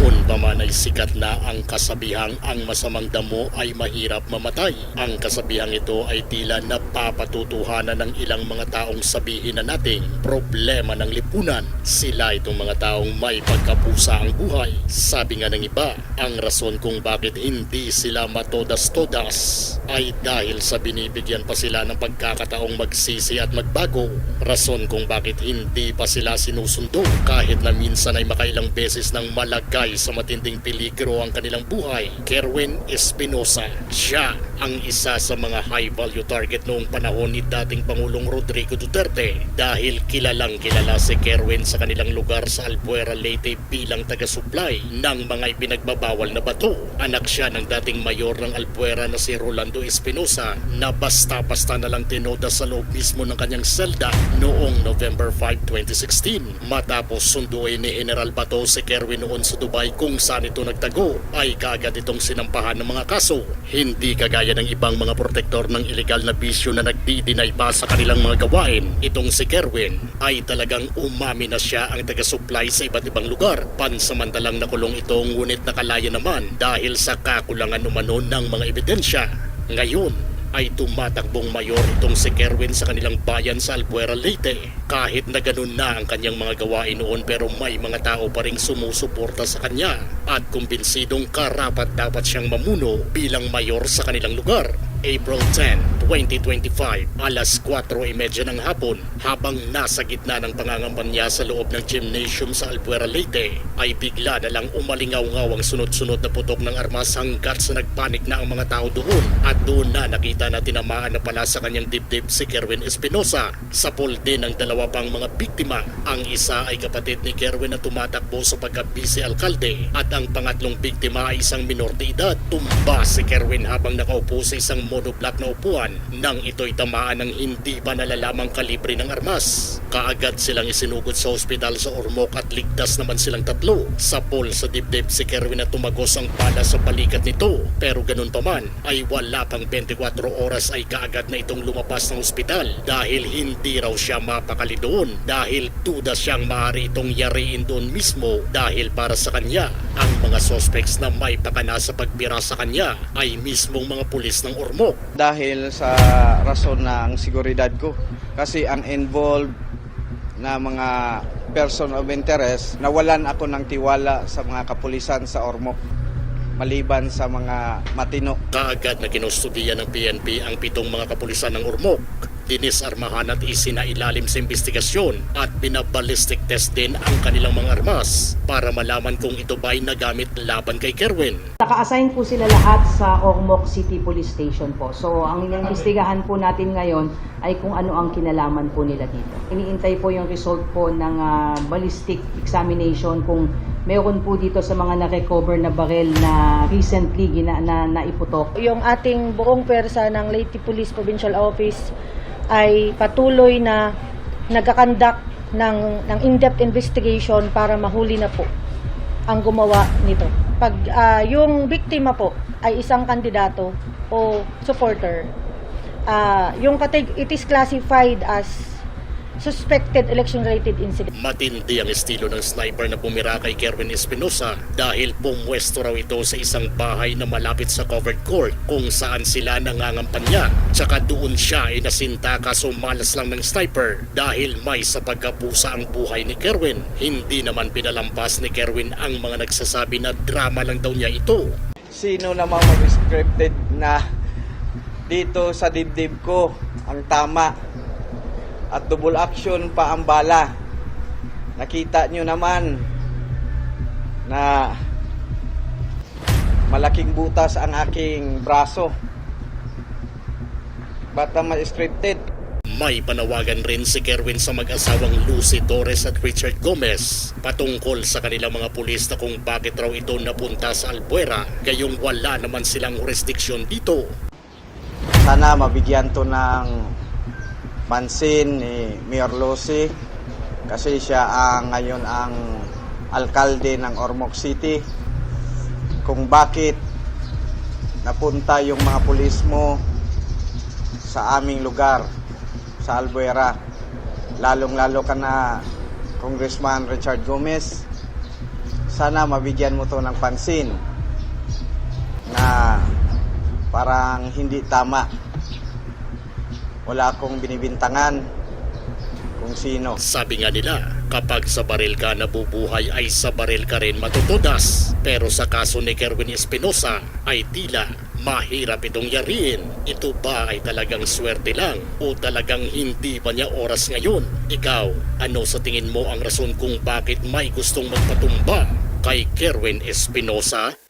Noon pa man ay sikat na ang kasabihang ang masamang damo ay mahirap mamatay. Ang kasabihang ito ay tila napapatutuhanan ng ilang mga taong sabihin na nating problema ng lipunan. Sila itong mga taong may pagkapusa ang buhay. Sabi nga ng iba, ang rason kung bakit hindi sila matodas-todas ay dahil sa binibigyan pa sila ng pagkakataong magsisi at magbago. Rason kung bakit hindi pa sila sinusundo kahit na minsan ay makailang beses ng malagay sa matinding peligro ang kanilang buhay. Kerwin Espinosa, siya ang isa sa mga high value target noong panahon ni dating Pangulong Rodrigo Duterte dahil kilalang kilala si Kerwin sa kanilang lugar sa Albuera Leyte bilang taga-supply ng mga ipinagbabawal na bato. Anak siya ng dating mayor ng Albuera na si Rolando Espinosa na basta-basta na lang tinoda sa loob mismo ng kanyang selda noong November 5, 2016. Matapos sunduin ni General Bato si Kerwin noon sa Dubai kung saan ito nagtago ay kaagad itong sinampahan ng mga kaso. Hindi kagaya ng ibang mga protektor ng ilegal na bisyo na nagdi-deny pa sa kanilang mga gawain. Itong si Kerwin ay talagang umami na siya ang taga-supply sa iba't ibang lugar. Pansamantalang nakulong ito ngunit nakalaya naman dahil sa kakulangan umano ng mga ebidensya. Ngayon, ay tumatakbong mayor itong si Kerwin sa kanilang bayan sa Albuera, Leyte. Kahit na ganun na ang kanyang mga gawain noon pero may mga tao pa rin sumusuporta sa kanya at kumbinsidong karapat dapat siyang mamuno bilang mayor sa kanilang lugar. April 10, 2025, alas 4.30 ng hapon, habang nasa gitna ng pangangampanya sa loob ng gymnasium sa Albuera, Leyte, ay bigla na lang umalingaw-ngaw ang sunod-sunod na putok ng armas hanggat sa nagpanik na ang mga tao doon. At doon na nakita na tinamaan na pala sa kanyang dibdib si Kerwin Espinosa. Sa pool din ng dalawa pang mga biktima. Ang isa ay kapatid ni Kerwin na tumatakbo sa pagka-vice alkalde at ang pangatlong biktima ay isang minor de edad. Tumba si Kerwin habang nakaupo sa isang monoblock na upuan nang ito'y tamaan ng hindi pa nalalamang kalibre ng armas. Kaagad silang isinugod sa ospital sa Ormoc at ligtas naman silang tatlo. Sa pool sa dibdib si Kerwin na tumagos ang bala sa balikat nito. Pero ganun pa man ay wala pang 24 oras ay kaagad na itong lumabas ng ospital dahil hindi raw siya mapakali doon dahil duda siyang maaari itong yariin doon mismo dahil para sa kanya ang mga suspects na may pakana sa pagbira sa kanya ay mismong mga pulis ng Ormoc. dahil sa rason ng seguridad ko. Kasi ang involved na mga person of interest, nawalan ako ng tiwala sa mga kapulisan sa Ormoc maliban sa mga matino. Kaagad na kinustudiya ng PNP ang pitong mga kapulisan ng Ormoc. Dinisarmahan at isinailalim sa investigasyon at binabalistic test din ang kanilang mga armas para malaman kung ito ba'y nagamit laban kay Kerwin. Naka-assign po sila lahat sa Ormoc City Police Station po. So, ang inimbestigahan po natin ngayon ay kung ano ang kinalaman po nila dito. Iniintay po yung result po ng ah, ballistic examination kung meron po dito sa mga na-recover na barel na recently gina, na naiputok. yung ating buong pwersa ng Leyte Police Provincial Office ay patuloy na nagkakandak ng, ng in-depth investigation para mahuli na po ang gumawa nito. Pag ah, yung biktima po ay isang kandidato o supporter, ah, yung it is classified as suspected election-related incident. Matindi ang estilo ng sniper na bumira kay Kerwin Espinosa dahil pumwesto raw ito sa isang bahay na malapit sa covered court kung saan sila nangangampanya. Tsaka doon siya ay nasinta kaso malas lang ng sniper dahil may sa pagkapusa ang buhay ni Kerwin. Hindi naman pinalampas ni Kerwin ang mga nagsasabi na drama lang daw niya ito. Sino namang mag-scripted na dito sa dibdib ko ang tama at double action pa ang bala. Nakita nyo naman na malaking butas ang aking braso. Ba't naman scripted? May panawagan rin si Kerwin sa mag-asawang Lucy Torres at Richard Gomez patungkol sa kanilang mga pulis na kung bakit raw ito napunta sa Albuera gayong wala naman silang jurisdiksyon dito. Sana mabigyan to ng pansin ni Mayor Lucy kasi siya ang ngayon ang alkalde ng Ormoc City kung bakit napunta yung mga pulis mo sa aming lugar, sa Albuera. Lalong-lalo ka na Congressman Richard Gomez. Sana mabigyan mo to ng pansin na parang hindi tama. Wala akong binibintangan kung sino. Sabi nga nila, kapag sa baril ka nabubuhay ay sa baril ka rin matutudas. Pero sa kaso ni Kerwin Espinosa ay tila mahirap itong yariin. Ito ba ay talagang swerte lang o talagang hindi ba niya oras ngayon? Ikaw, ano sa tingin mo ang rason kung bakit may gustong magpatumba kay Kerwin Espinosa?